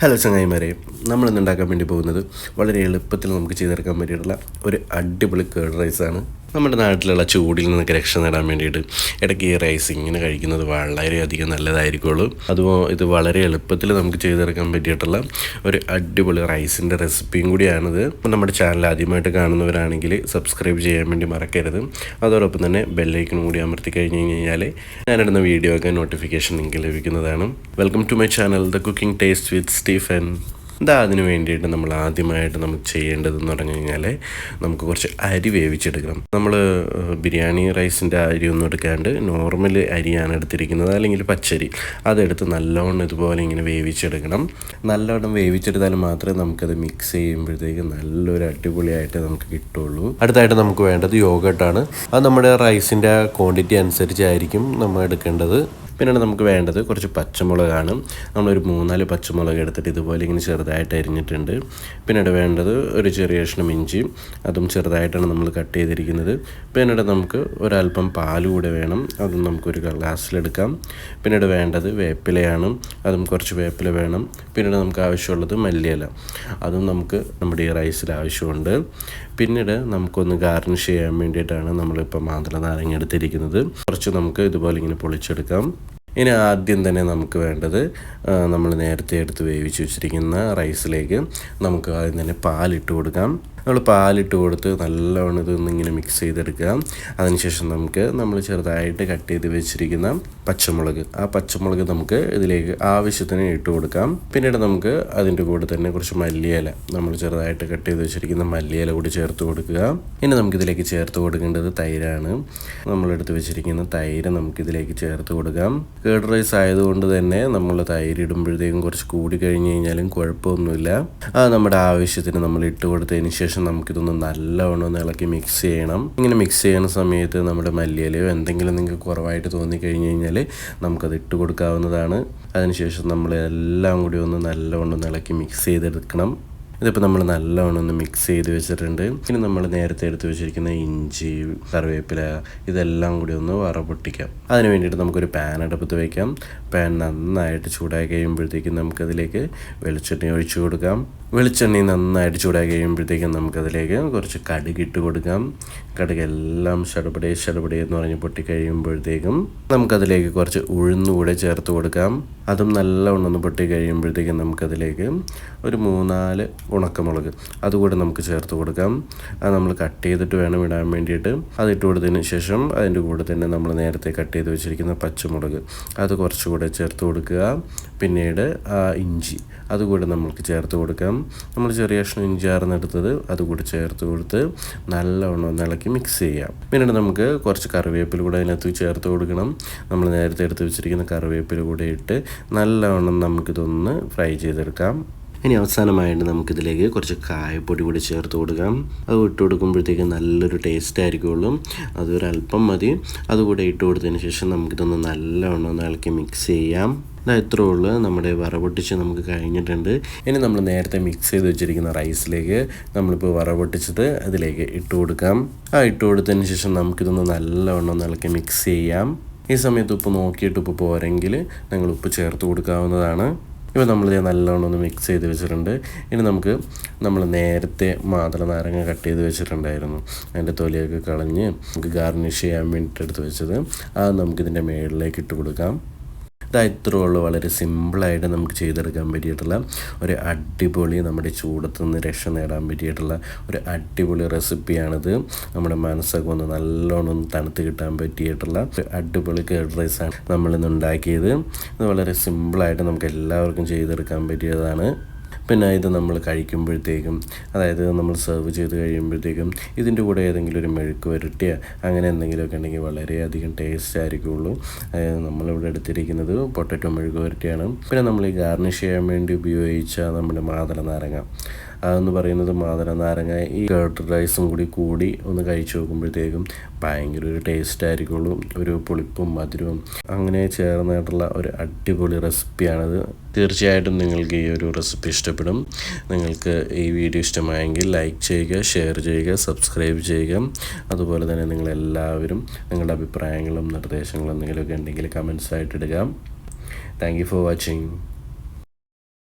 Hello ചങ്ങായിമാരെ. നമ്മൾ ഉണ്ടാക്കാൻ വേണ്ടി പോകുന്നത് വളരെ എളുപ്പത്തിൽ നമുക്ക് ചെയ്തെടുക്കാൻ പറ്റിയിട്ടുള്ള ഒരു അടിപൊളി കേർഡ് റൈസാണ് നമ്മുടെ നാട്ടിലുള്ള ചൂടിൽ നിന്നൊക്കെ രക്ഷ നേടാൻ വേണ്ടിയിട്ട് ഇടയ്ക്ക് ഈ റൈസ് ഇങ്ങനെ കഴിക്കുന്നത് വളരെയധികം നല്ലതായിരിക്കുള്ളൂ. അതുപോലെ ഇത് വളരെ എളുപ്പത്തിൽ നമുക്ക് ചെയ്തെടുക്കാൻ പറ്റിയിട്ടുള്ള ഒരു അടിപൊളി റൈസിന്റെ റെസിപ്പിയും കൂടിയാണിത്. നമ്മുടെ ചാനൽ ആദ്യമായിട്ട് കാണുന്നവരാണെങ്കിൽ സബ്സ്ക്രൈബ് ചെയ്യാൻ വേണ്ടി മറക്കരുത്. അതോടൊപ്പം തന്നെ ബെല്ലൈക്കനും കൂടി അമർത്തി കഴിഞ്ഞ് കഴിഞ്ഞാൽ ഞാനിടുന്ന വീഡിയോ ഒക്കെ നോട്ടിഫിക്കേഷൻ നിങ്ങൾക്ക് ലഭിക്കുന്നതാണ്. Welcome to my channel the cooking taste with Stephen ഇതാ അതിന് വേണ്ടിയിട്ട് നമ്മൾ ആദ്യമായിട്ട് നമ്മൾ ചെയ്യേണ്ടതെന്ന് പറഞ്ഞു കഴിഞ്ഞാൽ നമുക്ക് കുറച്ച് അരി വേവിച്ചെടുക്കണം. നമ്മൾ ബിരിയാണി റൈസിന്റെ അരി ഒന്നും എടുക്കാണ്ട് നോർമൽ അരിയാണ് എടുത്തിരിക്കുന്നത്. അല്ലെങ്കിൽ പച്ചരി. അതെടുത്ത് നല്ലവണ്ണം ഇതുപോലെ ഇങ്ങനെ വേവിച്ചെടുക്കണം. നല്ലവണ്ണം വേവിച്ചെടുത്താൽ മാത്രമേ നമുക്കത് മിക്സ് ചെയ്യുമ്പോഴത്തേക്ക് നല്ലൊരു അടിപൊളിയായിട്ട് നമുക്ക് കിട്ടുള്ളൂ. അടുത്തായിട്ട് നമുക്ക് വേണ്ടത് യോഗട്ടാണ് അത് നമ്മുടെ റൈസിന്റെ ക്വാണ്ടിറ്റി അനുസരിച്ചായിരിക്കും നമ്മൾ എടുക്കേണ്ടത്. പിന്നീട് നമുക്ക് വേണ്ടത് കുറച്ച് പച്ചമുളകാണ്. നമ്മളൊരു മൂന്നാൽ പച്ചമുളക് എടുത്തിട്ട് ഇതുപോലെ ഇങ്ങനെ ചെറുതായിട്ട് അരിഞ്ഞിട്ടുണ്ട്. പിന്നീട് വേണ്ടത് ഒരു ചെറിയ കഷ്ണം ഇഞ്ചി. അതും ചെറുതായിട്ടാണ് നമ്മൾ കട്ട് ചെയ്തിരിക്കുന്നത്. പിന്നീട് നമുക്ക് ഒരല്പം പാൽ കൂടെ വേണം. അതും നമുക്കൊരു ഗ്ലാസ്സിലെടുക്കാം. പിന്നീട് വേണ്ടത് വേപ്പിലയാണ്. അതും കുറച്ച് വേപ്പില വേണം. പിന്നീട് നമുക്ക് ആവശ്യമുള്ളത് മല്ലിയില. അതും നമുക്ക് നമ്മുടെ ഈ റൈസിൽ ആവശ്യമുണ്ട്. പിന്നീട് നമുക്കൊന്ന് ഗാർണിഷ് ചെയ്യാൻ വേണ്ടിയിട്ടാണ് നമ്മളിപ്പോൾ മാതള നാരങ്ങ എടുത്തിരിക്കുന്നത്. കുറച്ച് നമുക്ക് ഇതുപോലെ ഇങ്ങനെ പൊളിച്ചെടുക്കാം. ഇനി ആദ്യം തന്നെ നമുക്ക് വേണ്ടത് നമ്മൾ നേരത്തെ എടുത്ത് വേവിച്ച് വെച്ചിരിക്കുന്ന റൈസിലേക്ക് നമുക്ക് ആദ്യം തന്നെ പാലിട്ട് കൊടുക്കാം. നമ്മൾ പാലിട്ട് കൊടുത്ത് നല്ലവണ്ണം ഇതൊന്ന് ഇങ്ങനെ മിക്സ് ചെയ്തെടുക്കുക. അതിനുശേഷം നമുക്ക് നമ്മൾ ചെറുതായിട്ട് കട്ട് ചെയ്ത് വെച്ചിരിക്കുന്ന പച്ചമുളക്. ആ പച്ചമുളക് നമുക്ക് ഇതിലേക്ക് ആവശ്യത്തിന് ഇട്ട് കൊടുക്കാം. പിന്നീട് നമുക്ക് അതിന്റെ കൂടെ തന്നെ കുറച്ച് മല്ലിയില നമ്മൾ ചെറുതായിട്ട് കട്ട് ചെയ്ത് വെച്ചിരിക്കുന്ന മല്ലിയില കൂടി ചേർത്ത് കൊടുക്കുക. ഇനി നമുക്കിതിലേക്ക് ചേർത്ത് കൊടുക്കേണ്ടത് തൈരാണ്. നമ്മളെടുത്ത് വെച്ചിരിക്കുന്ന തൈര് നമുക്കിതിലേക്ക് ചേർത്ത് കൊടുക്കാം. കേർഡ് റൈസ് ആയതുകൊണ്ട് തന്നെ നമ്മൾ തൈര് ഇടുമ്പോഴത്തേക്കും കുറച്ച് കൂടി കഴിഞ്ഞ് കഴിഞ്ഞാലും കുഴപ്പമൊന്നുമില്ല. അത് നമ്മുടെ ആവശ്യത്തിന് നമ്മൾ ഇട്ട് കൊടുത്തതിന് ശേഷം നമുക്കിതൊന്ന് നല്ലവണ്ണം ഒന്ന് ഇളക്കി മിക്സ് ചെയ്യണം. ഇങ്ങനെ മിക്സ് ചെയ്യുന്ന സമയത്ത് നമ്മുടെ മല്ലിയിലയോ എന്തെങ്കിലും നിങ്ങൾക്ക് കുറവായിട്ട് തോന്നി കഴിഞ്ഞ് കഴിഞ്ഞാൽ നമുക്കത് ഇട്ട് കൊടുക്കാവുന്നതാണ്. അതിനുശേഷം നമ്മൾ എല്ലാം കൂടി ഒന്ന് നല്ലവണ്ണം ഒന്ന് ഇളക്കി മിക്സ് ചെയ്തെടുക്കണം. ഇതിപ്പോൾ നമ്മൾ നല്ലവണ്ണം ഒന്ന് മിക്സ് ചെയ്ത് വെച്ചിട്ടുണ്ട്. ഇനി നമ്മൾ നേരത്തെ എടുത്ത് വെച്ചിരിക്കുന്ന ഇഞ്ചി കറിവേപ്പില ഇതെല്ലാം കൂടി ഒന്ന് വറപൊട്ടിക്കാം. അതിന് വേണ്ടിയിട്ട് നമുക്കൊരു പാൻ അടുപ്പത്ത് വയ്ക്കാം പാൻ നന്നായിട്ട് ചൂടായി കഴിയുമ്പോഴത്തേക്കും നമുക്കതിലേക്ക് വെളിച്ചെണ്ണ ഒഴിച്ചു കൊടുക്കാം. വെളിച്ചെണ്ണ നന്നായിട്ട് ചൂടായി കഴിയുമ്പോഴത്തേക്കും നമുക്കതിലേക്ക് കുറച്ച് കടുക് ഇട്ട് കൊടുക്കാം. കടുക് എല്ലാം ഷടപടേ ഷടപടേ എന്ന് പറഞ്ഞ് പൊട്ടി കഴിയുമ്പോഴത്തേക്കും നമുക്കതിലേക്ക് കുറച്ച് ഉഴുന്നുകൂടെ ചേർത്ത് കൊടുക്കാം. അതും നല്ലവണ്ണം ഒന്ന് പൊട്ടി കഴിയുമ്പോഴത്തേക്കും നമുക്കതിലേക്ക് ഒരു മൂന്നാൽ ഉണക്കമുളക് അതുകൂടെ നമുക്ക് ചേർത്ത് കൊടുക്കാം. അത് നമ്മൾ കട്ട് ചെയ്തിട്ട് വേണം ഇടാൻ വേണ്ടിയിട്ട്. അത് ഇട്ട് കൊടുത്തതിന് ശേഷം അതിന്റെ കൂടെ തന്നെ നമ്മൾ നേരത്തെ കട്ട് ചെയ്ത് വെച്ചിരിക്കുന്ന പച്ചമുളക് അത് കുറച്ചുകൂടെ ചേർത്ത് കൊടുക്കുക. പിന്നീട് ഇഞ്ചി അതുകൂടെ നമ്മൾക്ക് ചേർത്ത് കൊടുക്കാം. നമ്മൾ ചെറിയ കഷ്ണം ഇഞ്ചി ആർന്നെടുത്തത് അതുകൂടി ചേർത്ത് കൊടുത്ത് നല്ലവണ്ണം ഒന്ന് ഇളക്കി മിക്സ് ചെയ്യാം. പിന്നീട് നമുക്ക് കുറച്ച് കറിവേപ്പില കൂടെ അതിനകത്ത് ചേർത്ത് കൊടുക്കണം. നമ്മൾ നേരത്തെ എടുത്ത് വെച്ചിരിക്കുന്ന കറിവേപ്പില കൂടെ ഇട്ട് നല്ലവണ്ണം നമുക്കിതൊന്ന് ഫ്രൈ ചെയ്തെടുക്കാം. ഇനി അവസാനമായിട്ട് നമുക്കിതിലേക്ക് കുറച്ച് കായപ്പൊടി കൂടി ചേർത്ത് കൊടുക്കാം. അത് ഇട്ട് കൊടുക്കുമ്പോഴത്തേക്ക് നല്ലൊരു ടേസ്റ്റ് ആയിരിക്കുള്ളൂ. അതൊരല്പം മതി. അതുകൂടെ ഇട്ട് കൊടുത്തതിന് ശേഷം നമുക്കിതൊന്ന് നല്ലവണ്ണം ഒന്ന് ഇളക്കി മിക്സ് ചെയ്യാം. ഇത്രേ ഉള്ളൂ. നമ്മുടെ വറവൊട്ടിച്ച് നമുക്ക് കഴിഞ്ഞിട്ടുണ്ട്. ഇനി നമ്മൾ നേരത്തെ മിക്സ് ചെയ്ത് വെച്ചിരിക്കുന്ന റൈസിലേക്ക് നമ്മളിപ്പോൾ വറവൊട്ടിച്ചത് അതിലേക്ക് ഇട്ട് കൊടുക്കാം. ആ ഇട്ട് കൊടുത്തതിന് ശേഷം നമുക്കിതൊന്ന് നല്ലവണ്ണം ഒന്ന് ഇളക്കി മിക്സ് ചെയ്യാം. ഈ സമയത്ത് ഉപ്പ് നോക്കിയിട്ട് ഉപ്പ് പോരെങ്കിൽ നിങ്ങൾ ഉപ്പ് ചേർത്ത് കൊടുക്കാവുന്നതാണ്. ഇപ്പോൾ നമ്മൾ നല്ലോണം ഒന്ന് മിക്സ് ചെയ്ത് വെച്ചിട്ടുണ്ട്. ഇനി നമുക്ക് നമ്മൾ നേരത്തെ മാതള നാരങ്ങ കട്ട് ചെയ്ത് വെച്ചിട്ടുണ്ടായിരുന്നു. അതിന്റെ തൊലിയൊക്കെ കളഞ്ഞ് നമുക്ക് ഗാർണിഷ് ചെയ്യാൻ വേണ്ടിയിട്ട് എടുത്ത് വെച്ചത്. അത് നമുക്കിതിന്റെ മേളിലേക്ക് ഇട്ട് കൊടുക്കാം. ഇതാ ഇത്രയേ ഉള്ളൂ വളരെ സിമ്പിളായിട്ട് നമുക്ക് ചെയ്തെടുക്കാൻ പറ്റിയിട്ടുള്ള ഒരു അടിപൊളി നമ്മുടെ ചൂടത്തു നിന്ന് രക്ഷ നേടാൻ പറ്റിയിട്ടുള്ള ഒരു അടിപൊളി റെസിപ്പിയാണിത്. നമ്മുടെ മനസ്സൊക്കെ ഒന്ന് നല്ലോണം തണുത്ത് കിട്ടാൻ പറ്റിയിട്ടുള്ള ഒരു അടിപൊളി കേർഡ് റൈസാണ് നമ്മളിന്ന് ഉണ്ടാക്കിയത്. ഇത് വളരെ സിമ്പിളായിട്ട് നമുക്ക് എല്ലാവർക്കും ചെയ്തെടുക്കാൻ പറ്റിയതാണ്. പിന്നെ ഇത് നമ്മൾ കഴിക്കുമ്പോഴത്തേക്കും അതായത് നമ്മൾ സെർവ് ചെയ്ത് കഴിയുമ്പോഴത്തേക്കും ഇതിന്റെ കൂടെ ഏതെങ്കിലും ഒരു മെഴുക്ക് വരട്ടിയ അങ്ങനെ എന്തെങ്കിലുമൊക്കെ ഉണ്ടെങ്കിൽ വളരെയധികം ടേസ്റ്റ് ആയിരിക്കുള്ളൂ. നമ്മളിവിടെ എടുത്തിരിക്കുന്നത് പൊട്ടറ്റോ മെഴുക്ക് വരട്ടിയാണ്. പിന്നെ നമ്മൾ ഈ ഗാർണിഷ് ചെയ്യാൻ വേണ്ടി ഉപയോഗിച്ച നമ്മുടെ മാതള നാരങ്ങ അതെന്ന് പറയുന്നത് മാതള നാരങ്ങ ഈ കേർഡ് റൈസും കൂടി കൂടി ഒന്ന് കഴിച്ചു നോക്കുമ്പോഴത്തേക്കും ഭയങ്കര ഒരു ടേസ്റ്റ് ആയിരിക്കുള്ളൂ. ഒരു പുളിപ്പും മധുരവും. അങ്ങനെ ചേർന്നായിട്ടുള്ള ഒരു അടിപൊളി റെസിപ്പിയാണിത് തീർച്ചയായിട്ടും നിങ്ങൾക്ക് ഈ ഒരു റെസിപ്പി ഇഷ്ടപ്പെടും. നിങ്ങൾക്ക് ഈ വീഡിയോ ഇഷ്ടമായെങ്കിൽ ലൈക്ക് ചെയ്യുക ഷെയർ ചെയ്യുക സബ്സ്ക്രൈബ് ചെയ്യുക. അതുപോലെ തന്നെ നിങ്ങളെല്ലാവരും നിങ്ങളുടെ അഭിപ്രായങ്ങളും നിർദ്ദേശങ്ങളും എന്തെങ്കിലുമൊക്കെ ഉണ്ടെങ്കിൽ കമൻസ് ആയിട്ട് ഇടുക. Thank you for watching